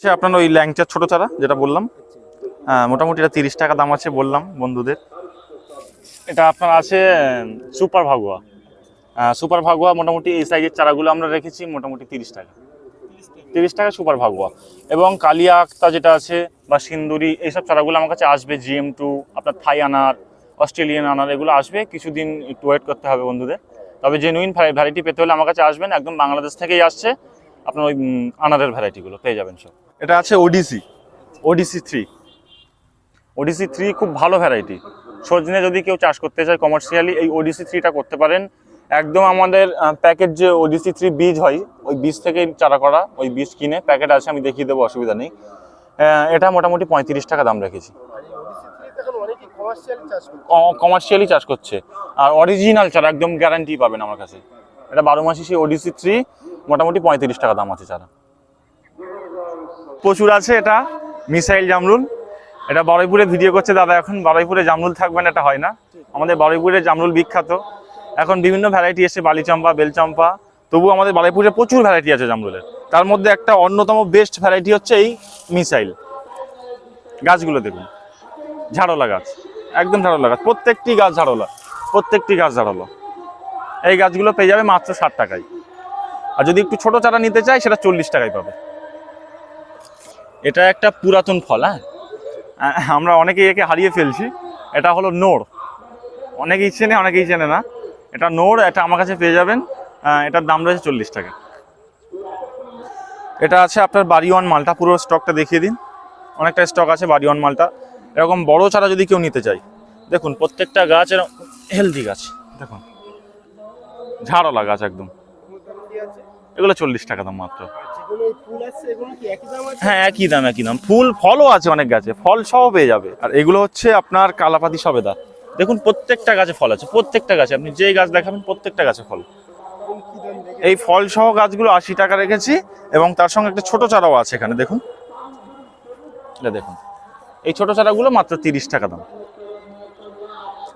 সে আপনার ওই ল্যাংচার ছোট চারা যেটা বললাম। হ্যাঁ মোটামুটি এটা তিরিশ টাকা দাম আছে বললাম বন্ধুদের। এটা আপনার আছে সুপার ভাগুয়া। সুপার ভাগুয়া মোটামুটি এই সাইজের চারাগুলো আমরা রেখেছি মোটামুটি তিরিশ টাকা। তিরিশ টাকা সুপার ভাগুয়া। এবং কালিয়া আক্তা যেটা আছে বা সিন্দুরি, এইসব চারাগুলো আমার কাছে আসবে জিএম টু আপনার থাই আনার, অস্ট্রেলিয়ান আনার, এগুলো আসবে। কিছুদিন একটু ওয়েট করতে হবে বন্ধুদের। তবে জেনুইন ভ্যারাইটি পেতে হলে আমার কাছে আসবেন, একদম বাংলাদেশ থেকেই আসছে। আপনার ওই আনারের ভ্যারাইটিগুলো পেয়ে যাবেন সব। এটা আছে ওডিসি ওডিসি থ্রি ওডিসি থ্রি খুব ভালো ভ্যারাইটি সজনে যদি কেউ চাষ করতে চায় কমার্শিয়ালি এই ওডিসি থ্রিটা করতে পারেন। একদম আমাদের প্যাকেট যে ওডিসি থ্রি বীজ হয় ওই বীজ থেকে চারা করা ওই বীজ কিনে প্যাকেট আছে আমি দেখিয়ে দেবো অসুবিধা নেই। এটা মোটামুটি পঁয়ত্রিশ টাকা দাম রেখেছি। কমার্শিয়ালি চাষ করছে। আর অরিজিনাল চারা একদম গ্যারান্টি পাবেন আমার কাছে। এটা বারো মাসে সেই ওডিসি থ্রি মোটামুটি পঁয়ত্রিশ টাকা দাম আছে চারা। প্রচুর আছে এটা, মিসাইল জামরুল। এটা বারুইপুরে ভিডিও করছে, দাদা, এখন বারুইপুরে জামরুল থাকবেন এটা হয় না। আমাদের বারুইপুরে জামরুল বিখ্যাত। এখন বিভিন্ন ভ্যারাইটি এসে বালিচম্পা, বেলচম্পা তবু আমাদের বারুইপুরে প্রচুর ভ্যারাইটি আছে জামরুলের। তার মধ্যে একটা অন্যতম বেস্ট ভ্যারাইটি হচ্ছে এই মিসাইল। গাছগুলো দেখুন ঝাড়লা গাছ, একদম ঝাড়লা গাছ, প্রত্যেকটি গাছ ঝাড়লা প্রত্যেকটি গাছ ঝাড়লা এই গাছগুলো পেয়ে যাবে মাত্র ষাট টাকায়। আর যদি একটু ছোট চারা নিতে চাই সেটা চল্লিশ টাকায় পাবে। এটা একটা পুরাতন ফল হ্যাঁ? আমরা অনেকেই একে হারিয়ে ফেলছি। এটা হলো নোড়। অনেকেই চেনে অনেকেই চেনে না। এটা নোড়, এটা আমার কাছে পেয়ে যাবেন। এটার দাম রয়েছে চল্লিশ টাকা। এটা আছে আপনার বাড়িওয়ান মালটা, পুরো স্টকটা দেখিয়ে দিন। অনেকটা স্টক আছে বাড়িওয়ান মালটা। এরকম বড় চারা যদি কেউ নিতে চায়, দেখুন প্রত্যেকটা গাছ এরকম হেলদি গাছ, দেখুন। ঝাড়লা গাছ একদম। এগুলো চল্লিশ টাকা দাম মাত্র। হ্যাঁ একই দাম একই দাম। ফুল ফলও আছে অনেক গাছে। ফল সহ পেয়ে যাবে। আর এগুলো হচ্ছে আপনার কালাপাতি সবেদা। দেখুন প্রত্যেকটা গাছে ফল আছে প্রত্যেকটা গাছে। আপনি যেই গাছ দেখাবেন প্রত্যেকটা গাছে ফল। এই ফল সহ গাছগুলো আশি টাকা রেখেছি এবং তার সঙ্গে একটা ছোট চারাও আছে এখানে দেখুন। এটা দেখুন। এই ছোট চারাগুলো মাত্র তিরিশ টাকা দাম।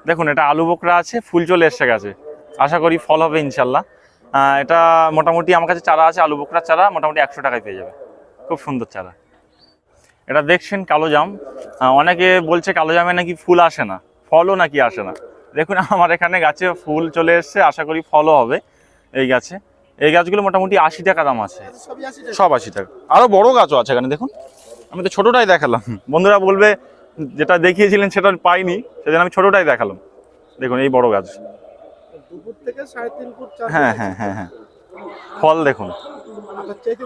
দেখুন এটা আলু বোকরা আছে ফুল চলে এসে গেছে। আশা করি ফল হবে ইনশাল্লাহ। এটা মোটামুটি আমার কাছে চারা আছে, আলু বোকরার চারা, মোটামুটি একশো টাকায় পেয়ে যাবে। খুব সুন্দর চারা। এটা দেখছেন কালো জাম। অনেকে বলছে কালো জামে নাকি ফুল আসে না, ফলও নাকি আসে না। দেখুন, আমার এখানে গাছে ফুল চলে এসছে, আশা করি ফলও হবে এই গাছে। এই গাছগুলো মোটামুটি আশি টাকা দাম আছে। সব আশি টাকা। আরও বড় গাছও আছে এখানে, দেখুন। আমি তো ছোটোটাই দেখালাম। বন্ধুরা বলবে, যেটা দেখিয়েছিলেন সেটা পাইনি সেদিন আমি ছোটোটাই দেখালাম। দেখুন, এই বড় গাছ। দুপুর থেকে সাড়ে তিন ফুট চার হ্যাঁ হ্যাঁ হ্যাঁ হ্যাঁ। ফল দেখুন।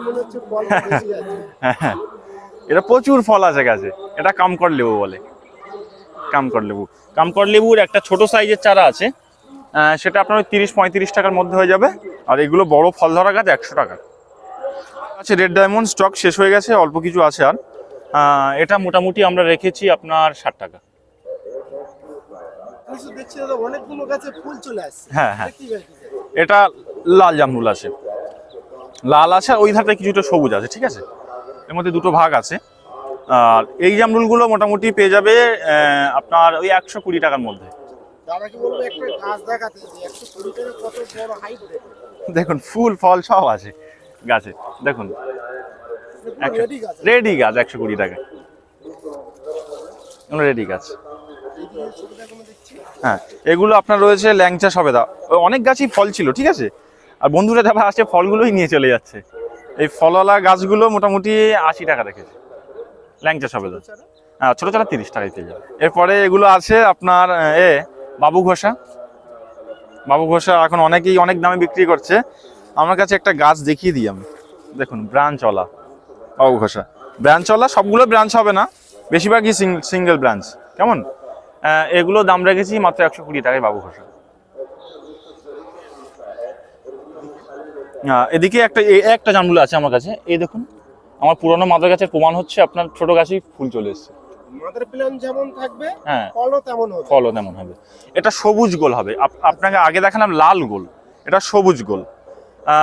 মনে হচ্ছে ফল বেশি আছে। হ্যাঁ হ্যাঁ। এটা প্রচুর ফল আছে গাছে। এটা কামকর লেবু বলে। কামকর লেবু। কামকর লেবুর একটা ছোট সাইজের চারা আছে। সেটা আপনার তিরিশ পঁয়ত্রিশ টাকার মধ্যে হয়ে যাবে। আর এগুলো বড় ফল ধরা গাছ একশো টাকা। আছে রেড ডায়মন্ড স্টক শেষ হয়ে গেছে অল্প কিছু আছে আর। এটা মোটামুটি আমরা রেখেছি আপনার ষাট টাকা। দেখছি অনেকগুলো গাছে ফুল চলে আসছে। হ্যাঁ হ্যাঁ। এটা লাল জামরুল আছে। লাল আছে আর ওই ধারটা কিছুটা সবুজ আছে ঠিক আছে? এর মধ্যে দুটো ভাগ আছে। আর এই জামরুলগুলো মোটামুটি পেয়ে যাবে আপনার ওই একশো কুড়ি টাকার মধ্যে। দেখুন ফুল ফল সব আছে গাছে। দেখুন রেডি গাছ। একশো কুড়ি টাকা রেডি গাছ। হ্যাঁ এগুলো আপনার রয়েছে ল্যাংচা সবেদা। অনেক গাছই ফল ছিল ঠিক আছে? আর বন্ধুরা যারা আসে ফলগুলোই নিয়ে চলে যাচ্ছে। এই ফলওয়ালা গাছগুলো মোটামুটি আশি টাকা রেখেছে। ল্যাংচা সবেদা। হ্যাঁ ছোটো ছোটো তিরিশ টাকায় পেয়ে যাবে। এরপরে এগুলো আছে আপনার এ বাবু ঘোষা। বাবু ঘোষা এখন অনেকেই অনেক দামে বিক্রি করছে। আমার কাছে একটা গাছ দেখিয়ে দিই আমি। দেখুন ব্রাঞ্চওয়ালা বাবু ঘোষা। ব্রাঞ্চওয়ালা সবগুলো ব্রাঞ্চ হবে না। বেশিরভাগই সিঙ্গেল ব্রাঞ্চ। কেমন? এগুলো দাম রেখেছি মাত্র একশো কুড়ি টাকায় বাবু ঘোষা এদিকে একটা একটা জামরুল আছে আমার কাছে। এই দেখুন আমার পুরনো মাদার গাছের প্রমাণ হচ্ছে আপনার ছোট গাছেই ফুল চলে এসছে। মাদার প্ল্যান যেমন থাকবে হ্যাঁ। ফলও তেমন হবে। ফলও তেমন হবে। এটা সবুজ গোল হবে। আপ- আপনাকে আগে দেখালাম লাল গোল। এটা সবুজ গোল।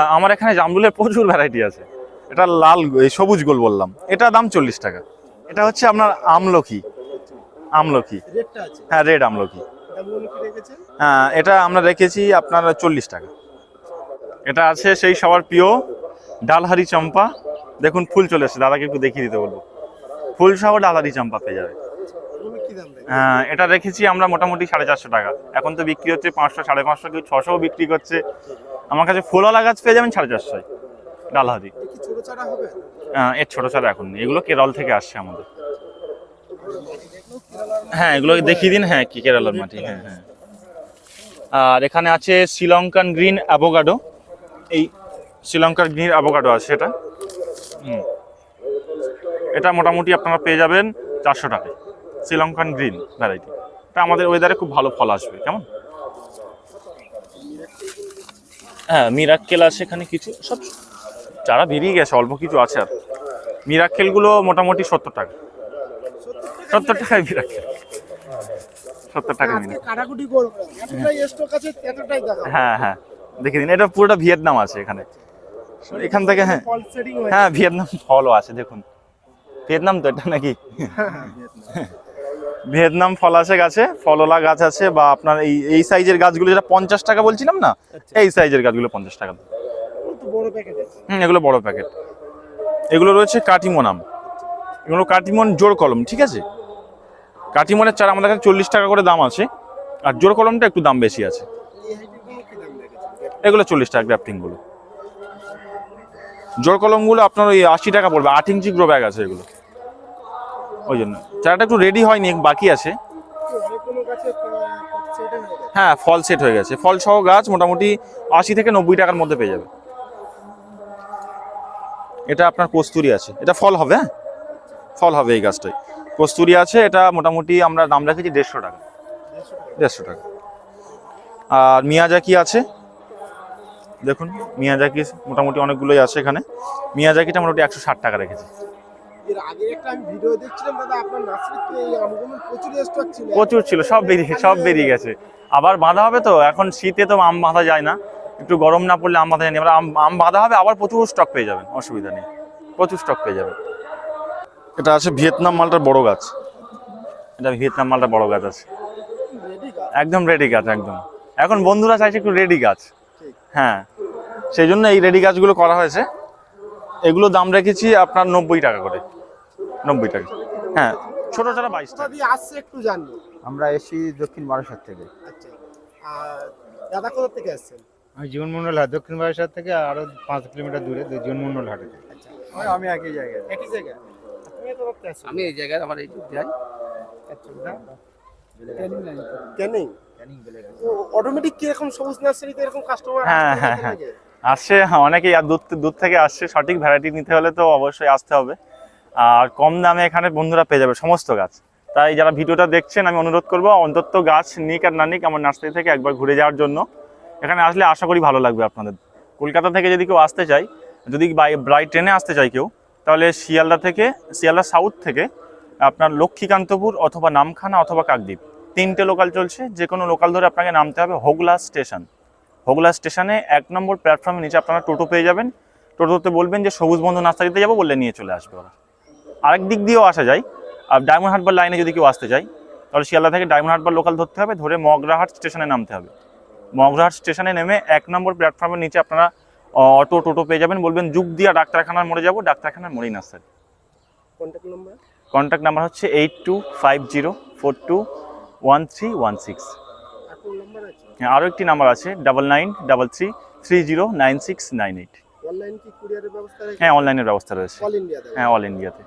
আমার এখানে জামরুলের প্রচুর ভ্যারাইটি আছে। এটা লাল সবুজ গোল বললাম। এটা দাম চল্লিশ টাকা। এটা হচ্ছে আপনার আমলকি। আমলকি। হ্যাঁ রেড আমলকি। হ্যাঁ এটা আমরা রেখেছি আপনার চল্লিশ টাকা। এটা আছে সেই সবার প্রিয় ডালহারি চম্পা। দেখুন ফুল চলে এসেছে। দাদাকে একটু দেখিয়ে দিতে বলব। ফুল সহ ডালারি চাম্পা পেয়ে যাবে। হ্যাঁ, এটা রেখেছি আমরা মোটামুটি সাড়ে চারশো টাকা। এখন তো বিক্রি হচ্ছে পাঁচশো সাড়ে পাঁচশো কেউ ছশোও বিক্রি করছে। আমার কাছে ফুলওয়ালা গাছ পেয়ে যাবেন সাড়ে চারশোয় ডালহারি। আহ, এর ছোটো চারা এখন এগুলো কেরল থেকে আসছে আমাদের। হ্যাঁ এগুলো দেখিয়ে দিন। হ্যাঁ কি কেরালার মাটি হ্যাঁ হ্যাঁ। আর এখানে আছে শ্রীলঙ্কান গ্রিন অ্যাভোকাডো এই শ্রীলঙ্কার গ্রিন অ্যাভোকাডো আছে এটা। হুম। এটা মোটামুটি আপনারা পেয়ে যাবেন চারশো টাকায়। Sri Lankan green variety. এটা আমাদের ওয়েদারে খুব ভালো ফল আসবে কেমন? হ্যাঁ মিরাক্কেল আছে এখানে কিছু। সব চারা বেরিয়ে গেছে অল্প কিছু আছে আর। মিরাক্কেলগুলো মোটামুটি সত্তর টাকা। সত্তর টাকায় মিরাক্কেল। সত্তর টাকা মিরাক্কেল কাটাকুটি করব। এতটাই স্টক আছে এতটাই হ্যাঁ হ্যাঁ। দেখে দিন এটা পুরোটা ভিয়েতনাম আছে এখানে। এখান থেকে হ্যাঁ। ফল হ্যাঁ ভিয়েতনাম ফলও আছে দেখুন। ভিয়েতনাম তো এটা নাকি? ভিয়েতনাম ফল আছে গাছে ফলওলা গাছ আছে বা আপনার এই এই সাইজের গাছগুলো যেটা পঞ্চাশ টাকা বলছিলাম না? এই সাইজের গাছগুলো পঞ্চাশ টাকা। হুম এগুলো বড় প্যাকেট এগুলো রয়েছে কাটিমোনাম। এগুলো কাটিমন জোর কলম ঠিক আছে? কাটিমনের চারা আমাদের কাছে চল্লিশ টাকা করে দাম আছে। আর জোর কলমটা একটু দাম বেশি আছে। এগুলো চল্লিশ টাকা গ্রাফটিংগুলো জোর কলমগুলো আপনার ওই আশি টাকা পড়বে, আট ইঞ্চি গ্রো ব্যাগ আছে এগুলো। ওই জন্য। চারাটা একটু রেডি হয়নি, বাকি আছে। হ্যাঁ ফল সেট হয়ে গেছে। ফল সহ গাছ মোটামুটি আশি থেকে নব্বই টাকার মধ্যে পেয়ে যাবে। এটা আপনার কস্তুরি আছে। এটা ফল হবে হ্যাঁ? ফল হবে এই গাছটাই কস্তুরি আছে এটা মোটামুটি আমরা দাম রেখেছি দেড়শো টাকা। দেড়শো টাকা। আর মিয়াজাকি আছে। দেখুন মিয়াজাকি মোটামুটি অনেকগুলোই আছে এখানে। মিয়াজাকিটা মোটামুটি একশো ষাট টাকা রেখেছি। প্রচুর ছিল। সব বেরিয়ে সব বেরিয়ে গেছে। আবার বাঁধা হবে তো এখন শীতে তো আম বাঁধা যায় না। একটু গরম না পড়লে আম বাঁধা যায় না। এবার আম আম বাঁধা হবে আবার প্রচুর স্টক পেয়ে যাবেন অসুবিধা নেই। প্রচুর স্টক পেয়ে যাবেন। এটা আছে ভিয়েতনাম মালটার বড় গাছ। এটা ভিয়েতনাম মালটার বড় গাছ আছে। একদম রেডি গাছ একদম। এখন বন্ধুরা চাইছে একটু রেডি গাছ। হ্যাঁ সেই জন্য এই রেডি গাছগুলো করা হয়েছে। এগুলো দাম রেখেছি আপনার নব্বই টাকা করে। নব্বই টাকা। হ্যাঁ ছোটো ছোটো বাইশ টাকা। দিয়ে আসছে একটু জানব। আমরা এসি দক্ষিণ বারাসাত থেকে। আচ্ছা। দাদা কোথা থেকে আসছেন? আমি জীবন মন্ডল হাট দক্ষিণ বারাসাত থেকে আরও পাঁচ কিলোমিটার দূরে জীবন মন্ডল হাটে। আচ্ছা। আমি একই জায়গায়। একই জায়গায়? আমি এই জায়গায় আমার এই যাই। ক্যানিং অটোমেটিক কি এরকম সবুজ নার্সারিতে এরকম কাস্টমার হ্যাঁ, হ্যাঁ, হ্যাঁ। আসছে হ্যাঁ, অনেকেই আর দূর দূর থেকে আসছে সঠিক ভ্যারাইটি নিতে হলে তো অবশ্যই আসতে হবে। আর কম দামে এখানে বন্ধুরা পেয়ে যাবে সমস্ত গাছ। তাই যারা ভিডিওটা দেখছেন আমি অনুরোধ করব অন্তত গাছ নিক আর না নিক আমার নার্সারি থেকে একবার ঘুরে যাওয়ার জন্য। এখানে আসলে আশা করি ভালো লাগবে আপনাদের। কলকাতা থেকে যদি কেউ আসতে চায় যদি বাই বাই ট্রেনে আসতে চায় কেউ তাহলে শিয়ালদা থেকে, শিয়ালদা সাউথ থেকে আপনার লক্ষ্মীকান্তপুর অথবা নামখানা অথবা কাকদ্বীপ। তিনটে লোকাল চলছে যে কোনো লোকাল ধরে আপনাকে নামতে হবে হোগলা স্টেশন। হোগলা স্টেশনে এক নম্বর প্ল্যাটফর্মের নিচে আপনারা টোটো পেয়ে যাবেন। টোটোতে বলবেন যে, সবুজ বন্ধু নার্সারিতে যাব বললে নিয়ে চলে আসবে ওরা। আরেক দিক দিয়েও আসা যায়। আর ডায়মন্ড হারবার লাইনে যদি কেউ আসতে চায় তাহলে শিয়ালদা থেকে ডায়মন্ড হারবার লোকাল ধরতে হবে, ধরে মগরাহাট স্টেশনে নামতে হবে। মগরাহাট স্টেশনে নেমে এক নম্বর প্ল্যাটফর্মের নিচে আপনারা অটো টোটো পেয়ে যাবেন বলবেন যুগ দিয়া ডাক্তারখানার মোড়ে যাব ডাক্তারখানার মোড়েই nursery contact number contact number হচ্ছে eight two five zero four two one three one six হ্যাঁ আরও একটি নাম্বার আছে double nine double three three zero nine six nine eight হ্যাঁ অনলাইনের ব্যবস্থা রয়েছে। হ্যাঁ অল ইন্ডিয়াতে